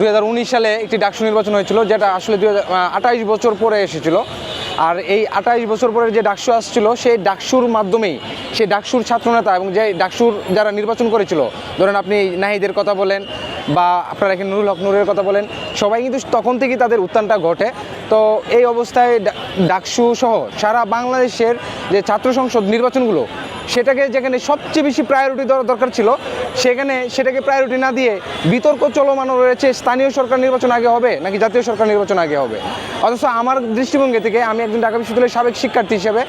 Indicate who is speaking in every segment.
Speaker 1: দু হাজার উনিশ সালে একটি ডাকসু নির্বাচন হয়েছিল, যেটা আসলে দুই আঠাইশ বছর পরে এসেছিল। আর এই আঠাইশ বছর পরে যে ডাকসু আসছিল, সেই ডাকসুর মাধ্যমেই সেই ডাকসুর ছাত্রনেতা এবং যে ডাকসুর যারা নির্বাচন করেছিল, ধরেন আপনি নাহিদের কথা বলেন বা আপনারা এখানে নুরুল হক নুরের কথা বলেন, সবাই কিন্তু তখন থেকেই তাদের উত্থানটা ঘটে। তো এই অবস্থায় ডাকসু সহ সারা বাংলাদেশের যে ছাত্র সংসদ নির্বাচনগুলো সেটাকে যেখানে সবচেয়ে বেশি প্রায়োরিটি দেওয়ার দরকার ছিল, সেখানে সেটাকে প্রায়োরিটি না দিয়ে বিতর্ক চলমান রয়েছে, স্থানীয় সরকার নির্বাচন আগে হবে নাকি জাতীয় সরকার নির্বাচন আগে হবে? অথচ আমার দৃষ্টিভঙ্গি থেকে আমি একজন ঢাকা বিশ্ববিদ্যালয়ের সাবেক শিক্ষার্থী হিসেবে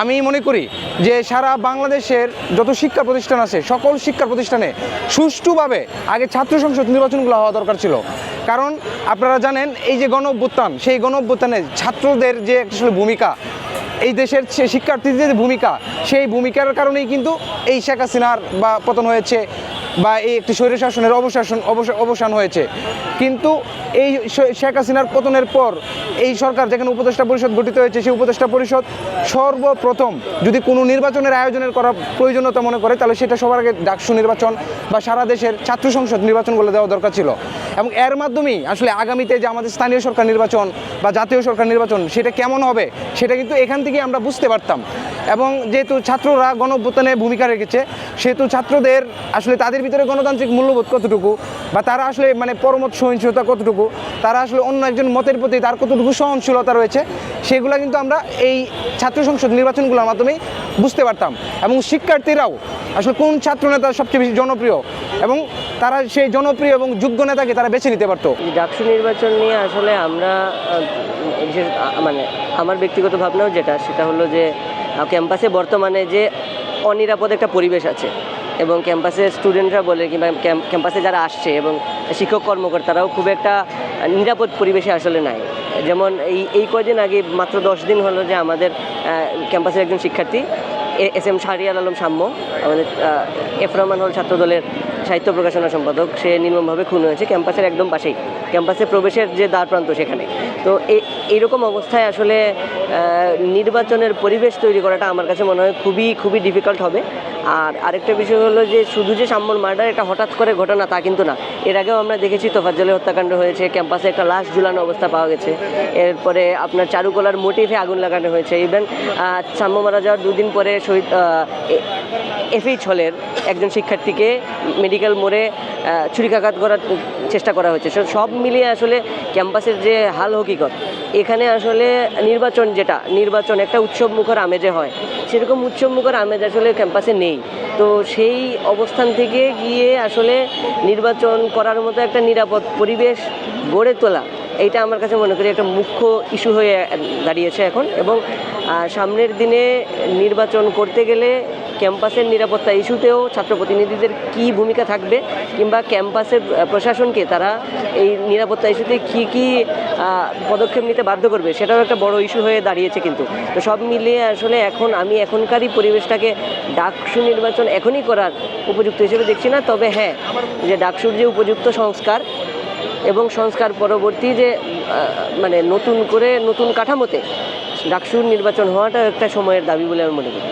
Speaker 1: আমি মনে করি যে সারা বাংলাদেশের যত শিক্ষা প্রতিষ্ঠান আছে, সকল শিক্ষা প্রতিষ্ঠানে সুষ্ঠুভাবে আগে ছাত্র সংসদ নির্বাচনগুলো হওয়া দরকার ছিল। কারণ আপনারা জানেন, এই যে গণ সেই গণ ছাত্রদের যে আসলে ভূমিকা এই দেশের শিক্ষার্থীদের যে ভূমিকা, সেই ভূমিকার কারণেই কিন্তু এই শেখ হাসিনার বা পতন হয়েছে বা এই একটি স্বৈরশাসনের অবশাসন অবস- অবসান হয়েছে। কিন্তু এই শেখ হাসিনার পতনের পর এই সরকার যেখানে উপদেষ্টা পরিষদ গঠিত হয়েছে, সেই উপদেষ্টা পরিষদ সর্বপ্রথম যদি কোনো নির্বাচনের আয়োজনের করা প্রয়োজনীয়তা মনে করে, তাহলে সেটা সবার আগে ডাকসু নির্বাচন বা সারা দেশের ছাত্র সংসদ নির্বাচনগুলো দেওয়া দরকার ছিল। এবং এর মাধ্যমেই আসলে আগামীতে যে আমাদের স্থানীয় সরকার নির্বাচন বা জাতীয় সরকার নির্বাচন, সেটা কেমন হবে, সেটা কিন্তু এখান থেকে আমরা বুঝতে পারতাম। এবং যেহেতু ছাত্ররা গণঅভ্যুত্থানে ভূমিকা রেখেছে, সেহেতু ছাত্রদের আসলে তাদের ভিতরে গণতান্ত্রিক মূল্যবোধ কতটুকু বা তারা আসলে মানে পরমত সহিংসতা কতটুকু, তারা আসলে অন্য একজন মতের প্রতি তার কতটুকু সহনশীলতা রয়েছে, সেগুলো কিন্তু আমরা এই ছাত্র সংসদ নির্বাচনগুলোর মাধ্যমেই বুঝতে পারতাম। এবং শিক্ষার্থীরাও আসলে কোন ছাত্রনেতা সবচেয়ে বেশি জনপ্রিয় এবং তারা সেই জনপ্রিয় এবং যোগ্য নেতাকে তারা বেছে নিতে পারতো।
Speaker 2: ডাকসু নির্বাচন নিয়ে আসলে আমরা বিশেষ মানে আমার ব্যক্তিগত ভাবনাও যেটা, সেটা হলো যে ক্যাম্পাসে বর্তমানে যে অনিরাপদ একটা পরিবেশ আছে এবং ক্যাম্পাসে স্টুডেন্টরা বলে কিংবা ক্যাম্পাসে যারা আসছে এবং শিক্ষক কর্মকর্তারাও খুব একটা নিরাপদ পরিবেশে আসলে নাই। যেমন এই এই কয়দিন আগে মাত্র দশ দিন হলো যে আমাদের ক্যাম্পাসের একজন শিক্ষার্থী এস এম শাহরিয়ার আলম সাম্য, আমাদের এফ রহমান হল ছাত্র দলের সাহিত্য প্রকাশনা সম্পাদক, সে নির্মমভাবে খুন হয়েছে ক্যাম্পাসের একদম পাশেই। ক্যাম্পাসে প্রবেশের যে দ্বার প্রান্ত সেখানে। তো এইরকম অবস্থায় আসলে নির্বাচনের পরিবেশ তৈরি করাটা আমার কাছে মনে হয় খুবই খুবই ডিফিকাল্ট হবে। আর আরেকটা বিষয় হলো যে শুধু যে সাম্যর মার্ডার, এটা হঠাৎ করে ঘটনা তা কিন্তু না। এর আগেও আমরা দেখেছি তোফাজ্জলের হত্যাকাণ্ড হয়েছে, ক্যাম্পাসে একটা লাশ ঝুলানো অবস্থা পাওয়া গেছে। এরপরে আপনার চারুকলার মোটিভে আগুন লাগানো হয়েছে। ইভেন সাম্য মারা যাওয়ার দুদিন পরে শহীদ এফএইচ হলের একজন শিক্ষার্থীকে মেডিকেল মোড়ে ছুরিকাঘাত করার চেষ্টা করা হয়েছে। সব মিলিয়ে আসলে ক্যাম্পাসের যে হাল হকিকত এখানে আসলে নির্বাচন যেটা, নির্বাচন একটা উৎসব মুখর আমেজে হয়। সেরকম উৎসব মুখর আমেজ আসলে ক্যাম্পাসে নেই। তো সেই অবস্থান থেকে গিয়ে আসলে নির্বাচন করার মতো একটা নিরাপদ পরিবেশ গড়ে তোলা, এইটা আমার কাছে মনে করি একটা মুখ্য ইস্যু হয়ে দাঁড়িয়েছে এখন। এবং সামনের দিনে নির্বাচন করতে গেলে ক্যাম্পাসের নিরাপত্তা ইস্যুতেও ছাত্র প্রতিনিধিদের কী ভূমিকা থাকবে, কিংবা ক্যাম্পাসের প্রশাসনকে তারা এই নিরাপত্তা ইস্যুতে কী কী পদক্ষেপ নিতে বাধ্য করবে, সেটাও একটা বড় ইস্যু হয়ে দাঁড়িয়েছে কিন্তু। তো সব মিলিয়ে আসলে এখন আমি এখনকারই পরিবেশটাকে ডাকসু নির্বাচন এখনই করার উপযুক্ত হিসেবে দেখছি না, তবে হ্যাঁ যে ডাকসুর যে উপযুক্ত সংস্কার এবং সংস্কার পরবর্তী যে মানে নতুন করে নতুন কাঠামোতে ডাকসুর নির্বাচন হওয়াটা একটা সময়ের দাবি বলে আমি মনে করি।